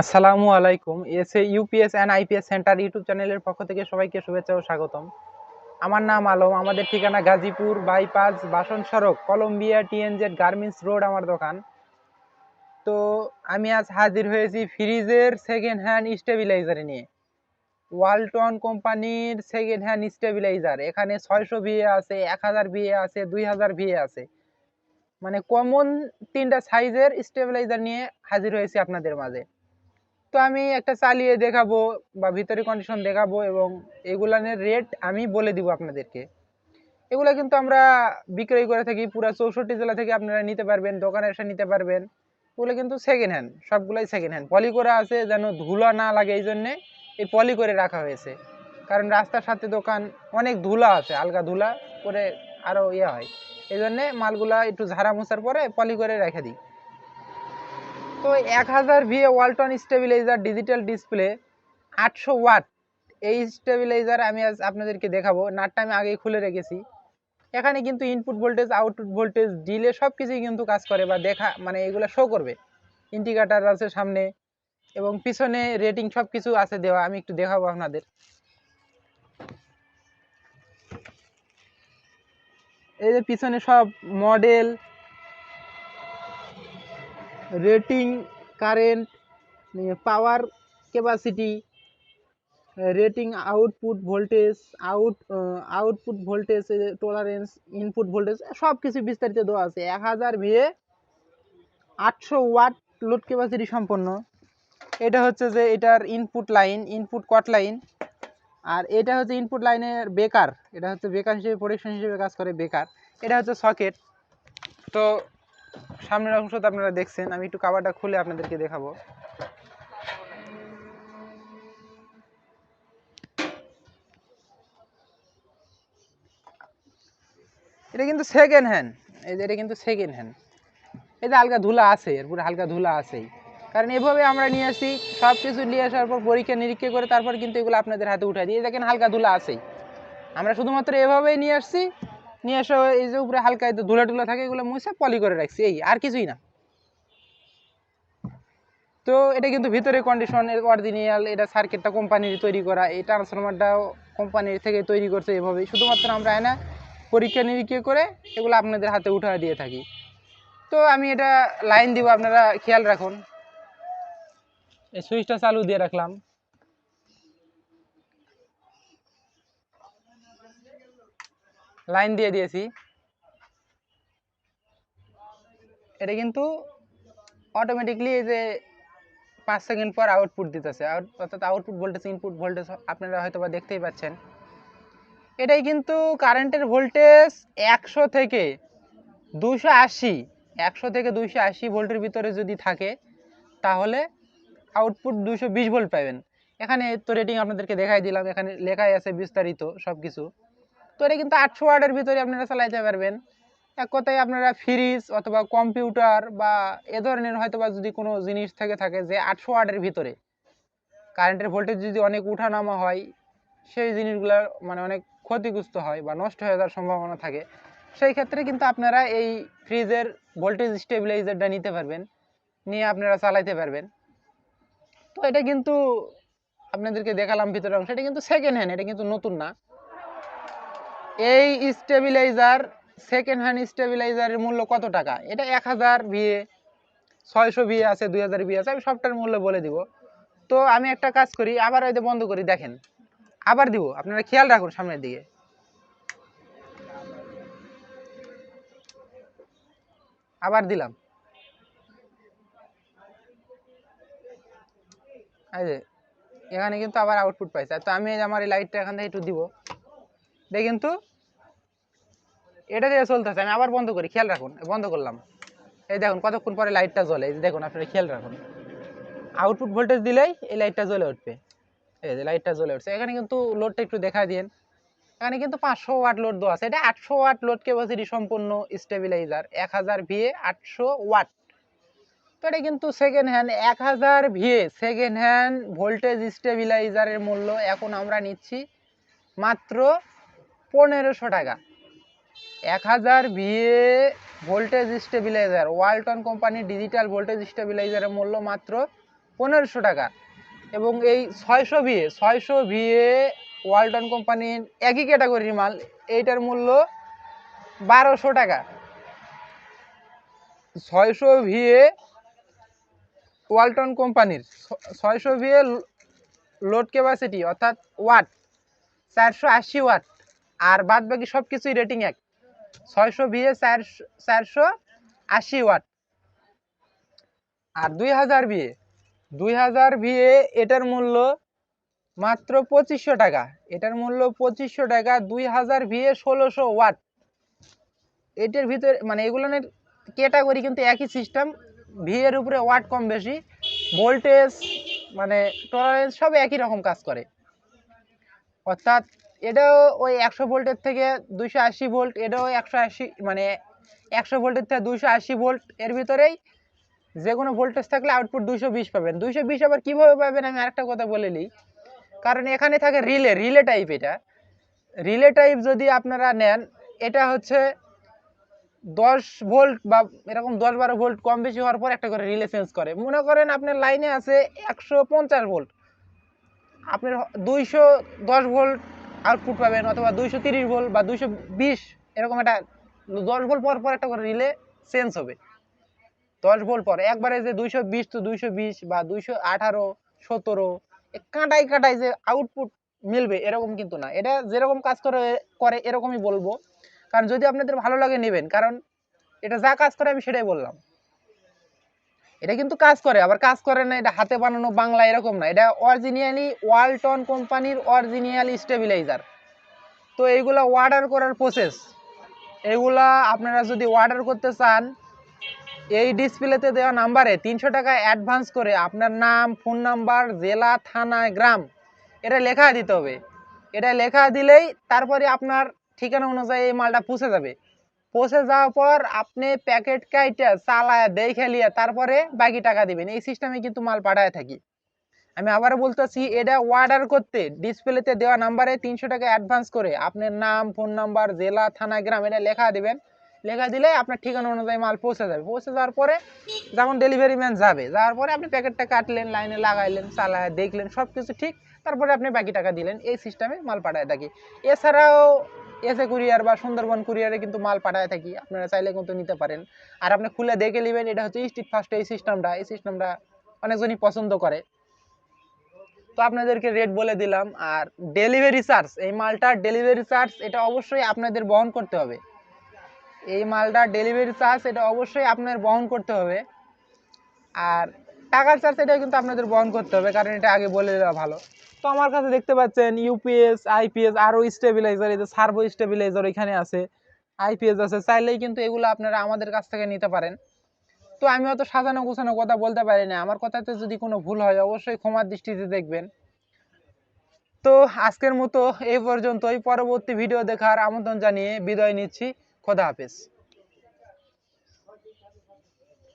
আসসালামু আলাইকুম। S A UPS and IPS centre YouTube চ্যানেলের পক্ষ থেকে সবাইকে শুভেচ্ছা ও স্বাগতম। আমার নাম আলম, আমাদের ঠিকানা গাজীপুর, বাইপাস, বাসন সড়ক, কলম্বিয়া টিএনজেড গার্মেন্টস রোড আমার দোকান। তো আমি আজ হাজির হয়েছি ফ্রিজের সেকেন্ড হ্যান্ড স্টেবিলাইজার নিয়ে। ওয়ালটন কোম্পানির সেকেন্ড হ্যান্ড স্টেবিলাইজার এখানে ছয়শো ভিএ আছে, এক হাজার ভিএ আছে, দুই হাজার ভিএ আছে। মানে কমন তিনটা সাইজের স্টেবিলাইজার নিয়ে হাজির হয়েছি আপনাদের মাঝে। তো আমি একটা চালিয়ে দেখাবো বা ভিতরে কন্ডিশন দেখাবো এবং এগুলানের রেট আমি বলে দিব আপনাদেরকে। এগুলো কিন্তু আমরা বিক্রয় করে থাকি, পুরো চৌষট্টি জেলা থেকে আপনারা নিতে পারবেন, দোকানে এসে নিতে পারবেন। ওগুলো কিন্তু সেকেন্ড হ্যান্ড সবগুলাই সেকেন্ড হ্যান্ড পলি করা আছে যেন ধুলা না লাগে এই জন্যে এই পলি করে রাখা হয়েছে। কারণ রাস্তার সাথে দোকান, অনেক ধুলা আছে, আলগা ধুলা করে আরও ইয়ে হয়। এই জন্যে মালগুলা একটু ঝাড়া মোছার পরে পলি করে রেখে দিই। তো এক হাজার VA Walton stabiliser digital display, আটশো ওয়াট। এই স্টেবিলাইজার আমি আজ আপনাদেরকে দেখাবো। নাটটা আমি আগেই খুলে রেখেছি। এখানে কিন্তু input voltage output voltage delay সব কিছুই কিন্তু কাজ করে বা দেখা মানে এগুলো শো করবে। ইন্ডিকেটার আছে সামনে এবং পিছনে রেটিং সব কিছু আছে দেওয়া। আমি একটু দেখাবো আপনাদের। এই যে পিছনে সব model rating current power capacity rating output voltage out output voltage tolerance input voltage সব কিছু বিস্তারিত দেওয়া আছে। এক হাজার ভিএ আটশো ওয়াট লোড ক্যাপাসিটি সম্পন্ন। এটা হচ্ছে যে এটার input line input cut line আর এটা হচ্ছে ইনপুট লাইনের বেকার। এটা হচ্ছে বেকার হিসেবে প্রোটেকশন হিসেবে কাজ করে বেকার। এটা হচ্ছে সকেট তো সামনের অংশ তো আপনারা দেখছেন, আমি একটু কাভারটা খুলে আপনাদেরকে দেখাবো। এটা কিন্তু সেকেন্ড হ্যান্ড এই যে এটা কিন্তু সেকেন্ড হ্যান্ড যে হালকা ধুলা আছে, এর পুরো হালকা ধুলা আছেই। কারণ এভাবে আমরা নিয়ে আসি সব কিছু নিয়ে আসার পর পরীক্ষা নিরীক্ষা করে তারপর কিন্তু এগুলো আপনাদের হাতে উঠাই দিই। দেখেন হালকা ধুলা আছেই। আমরা শুধুমাত্র এভাবেই নিয়ে আসছি, নিয়ে এসে এই যে উপরে হালকা ধুলা টুলা থাকে এগুলো মুছে পলি করে রাখছি, এই আর কিছুই না। তো এটা কিন্তু ভিতরে কন্ডিশন অরিজিনাল এটা সার্কিটটা কোম্পানির তৈরি করা, এই ট্রান্সফরমারটাও কোম্পানির থেকে তৈরি করছে এভাবেই। শুধুমাত্র আমরা এনে পরীক্ষা নিরীক্ষা করে এগুলো আপনাদের হাতে উঠা দিয়ে থাকি। তো আমি এটা লাইন দিব, আপনারা খেয়াল রাখুন। এই সুইচটা চালু দিয়ে রাখলাম। লাইন দিয়ে দিয়েছি। এটা কিন্তু অটোমেটিকলি এই যে পাঁচ সেকেন্ড পর আউটপুট দিতেছে। আউট অর্থাৎ আউটপুট ভোল্টেজ ইনপুট ভোল্টেজ আপনারা হয়তো বা দেখতেই পাচ্ছেন। এটাই কিন্তু কারেন্টের ভোল্টেজ একশো থেকে দুশো আশি, একশো থেকে দুশো আশি ভোল্টের ভিতরে যদি থাকে, তাহলে আউটপুট দুশো বিশ ভোল্ট পাবেন এখানে তো রেটিং আপনাদেরকে দেখাই দিলাম, এখানে লেখাই আছে বিস্তারিত সব কিছু তো এটা কিন্তু আটশো ওয়ার্ডের ভিতরে আপনারা চালাইতে পারবেন। এক কথায় আপনারা ফ্রিজ অথবা কম্পিউটার বা এ ধরনের হয়তো বা যদি কোনো জিনিস থেকে থাকে যে আটশো ওয়ার্ডের ভিতরে। কারেন্টের ভোল্টেজ যদি অনেক উঠানামা হয়, সেই জিনিসগুলো মানে অনেক ক্ষতিগ্রস্ত হয় বা নষ্ট হয়ে যাওয়ার সম্ভাবনা থাকে। সেই ক্ষেত্রে কিন্তু আপনারা এই ফ্রিজের ভোল্টেজ স্টেবিলাইজারটা নিতে পারবেন। নিয়ে আপনারা চালাইতে পারবেন। তো এটা কিন্তু আপনাদেরকে দেখালাম ভিতরের অংশ। এটা কিন্তু সেকেন্ড হ্যান্ড এটা কিন্তু নতুন না। এই স্টেবিলাইজার সেকেন্ড হ্যান্ড স্টেবিলাইজারের মূল্য কত টাকা? এটা এক হাজার ভিএ ছয়শো ভিএ আছে, দুই হাজার ভিএ আছে, আমি সবটার মূল্য বলে দিব। তো আমি একটা কাজ করি, আবার ওই বন্ধ করি, দেখেন। আবার দিব, আপনারা খেয়াল রাখুন সামনের দিকে। আবার দিলাম। এই এখানে কিন্তু আবার আউটপুট পাইছে। তো আমি আমার এই লাইটটা এখান থেকে একটু দিব। এটা কিন্তু, এটা দিয়ে চলতেছে, আমি আবার বন্ধ করি, খেয়াল রাখুন, বন্ধ করলাম। এই দেখুন, কতক্ষণ পরে লাইটটা জ্বলে দেখুন, আপনারা খেয়াল রাখুন। আউটপুট ভোল্টেজ দিলেই এই লাইটটা জ্বলে উঠবে। এই যে লাইটটা জ্বলে উঠছে। এখানে কিন্তু লোডটা একটু দেখা দিন এখানে কিন্তু পাঁচশো ওয়াট লোড দেওয়া আছে। এটা আটশো ওয়াট লোড ক্যাপাসিটি সম্পূর্ণ স্টেবিলাইজার এক হাজার ভিএ আটশো ওয়াট তো এটা কিন্তু সেকেন্ড হ্যান্ড এক হাজার ভিএ সেকেন্ড হ্যান্ড ভোল্টেজ স্টেবিলাইজারের মূল্য এখন আমরা নিচ্ছি মাত্র পনেরোশো টাকা। এক হাজার ভিএ ভোল্টেজ স্টেবিলাইজার ওয়ালটন কোম্পানির ডিজিটাল ভোল্টেজ স্টেবিলাইজারের মূল্য মাত্র পনেরোশো টাকা। এবং এই ছয়শো ভিএ ছয়শো ভিএ ওয়ালটন কোম্পানির একই ক্যাটাগরির মাল, এইটার মূল্য বারোশো টাকা। ছয়শো ভিএ ওয়ালটন কোম্পানির ছয়শো ভিএ লোড ক্যাপাসিটি অর্থাৎ ওয়াট, চারশো আশি ওয়াট, আর বাদ বাকি সব কিছুই রেটিং এক। ছয়শো ভিএ চারশো চারশো আশি ওয়াট। আর দুই হাজার ভিএ, দুই হাজার ভিএ এটার মূল্য মাত্র পঁচিশশো টাকা। এটার মূল্য পঁচিশশো টাকা, দুই হাজার ভিএ ষোলোশো ওয়াট। এটার ভিতরে মানে এগুলোর ক্যাটাগরি কিন্তু একই সিস্টেম ভি এর উপরে ওয়াট কম বেশি, ভোল্টেজ মানে টলারেন্স সব একই রকম কাজ করে। অর্থাৎ এটাও ওই একশো ভোল্টের থেকে দুইশো আশি ভোল্ট, এটাও একশো আশি মানে একশো ভোল্টের থেকে দুইশো আশি ভোল্ট এর ভিতরেই যে কোনো ভোল্টেজ থাকলে আউটপুট দুইশো বিশ পাবেন। দুইশো বিশ আবার কীভাবে পাবেন আমি আরেকটা কথা বলে নিই। কারণ এখানে থাকে রিলে রিলে টাইপ এটা। রিলে টাইপ যদি আপনারা নেন, এটা হচ্ছে দশ ভোল্ট বা এরকম দশ বারো ভোল্ট কম বেশি হওয়ার পর একটা করে রিলে চেঞ্জ করে। মনে করেন আপনার লাইনে আছে একশো পঞ্চাশ ভোল্ট। আপনার দুইশো দশ ভোল্ট আউটপুট পাবেন অথবা দুইশো তিরিশ ভোল্ট বা দুইশো বিশ, এরকম একটা দশ ভোল্ট পর পর একটা করে রিলে চেঞ্জ হবে। দশ ভোল্ট পর, একবারে যে দুইশো বিশ তো দুইশো বিশ বা দুইশো আঠারো, সতেরো কাঁটাই কাঁটাই যে আউটপুট মিলবে, এরকম কিন্তু না। এটা যেরকম কাজ করে করে এরকমই বলব। কারণ যদি আপনাদের ভালো লাগে নেবেন, কারণ এটা যা কাজ করে আমি সেটাই বললাম। এটা কিন্তু কাজ করে, আবার কাজ করে না, এটা হাতে বানানো বাংলা এরকম না, এটা অরিজিনালি ওয়ালটন কোম্পানির অরিজিনাল স্টেবিলাইজার তো এইগুলা অর্ডার করার প্রসেস এগুলা আপনারা যদি অর্ডার করতে চান, এই ডিসপ্লেতে দেওয়া নাম্বারে তিনশো টাকা অ্যাডভান্স করে আপনার নাম ফোন নাম্বার জেলা, থানা, গ্রাম, এটা লেখা দিতে হবে। এটা লেখা দিলেই তারপরে আপনার ঠিকানা অনুযায়ী এই মালটা পৌঁছে যাবে। পৌঁছে যাওয়ার পর আপনি প্যাকেট কাইটা চালায়, দেখে লিয়ে, তারপরে বাকি টাকা দিবেন। এই সিস্টেমে কিন্তু মাল পাঠায় থাকি। আমি আবার বলতেছি, এটা অর্ডার করতে ডিসপ্লেতে দেওয়া নাম্বারে তিনশো টাকা অ্যাডভান্স করে আপনার নাম ফোন নাম্বার জেলা, থানা, গ্রাম, এটা লেখা দিবেন। লেখা দিলে আপনার ঠিকানা অনুযায়ী মাল পৌঁছে যাবে। পৌঁছে যাওয়ার পরে যখন ডেলিভারি ম্যান যাবে, যাওয়ার পরে আপনি প্যাকেটটা কাটলেন লাইনে লাগাইলেন, চালায়, দেখলেন সব কিছু ঠিক, তারপরে আপনি বাকি টাকা দিলেন। এই সিস্টেমে মাল পাঠায় থাকি। এছাড়াও এসে কুরিয়ার বা সুন্দরবন কুরিয়ারে কিন্তু মাল পাঠায় থাকি। আপনারা চাইলে কিন্তু নিতে পারেন। আর আপনি খুলে দেখে নেবেন, এটা হচ্ছে স্ট্রিট ফার্স্ট এই সিস্টেমটা এই সিস্টেমটা অনেকজনই পছন্দ করে। তো আপনাদেরকে রেট বলে দিলাম। আর ডেলিভারি চার্জ এই মালটার ডেলিভারি চার্জ এটা অবশ্যই আপনাদের বহন করতে হবে। এই মালটার ডেলিভারি চার্জ এটা অবশ্যই আপনার বহন করতে হবে। আর টাকার চার্জ এটা কিন্তু আপনাদের বহন করতে হবে, কারণ এটা আগে বলে দেওয়া ভালো। তো আমার কাছে দেখতে পাচ্ছেন ইউপিএস আইপিএস আরও স্টেবিলাইজার এই যে সার্ভো স্টেবিলাইজার এখানে আছে। আইপিএস আছে, চাইলেই কিন্তু এগুলো আপনারা আমাদের কাছ থেকে নিতে পারেন। তো আমি অত সাজানো গোছানো কথা বলতে পারি না। আমার কথাতে যদি কোনো ভুল হয়, অবশ্যই ক্ষমার দৃষ্টিতে দেখবেন। তো আজকের মতো এই পর্যন্তই। পরবর্তী ভিডিও দেখার আমন্ত্রণ জানিয়ে বিদায় নিচ্ছি। খোদা হাফেজ।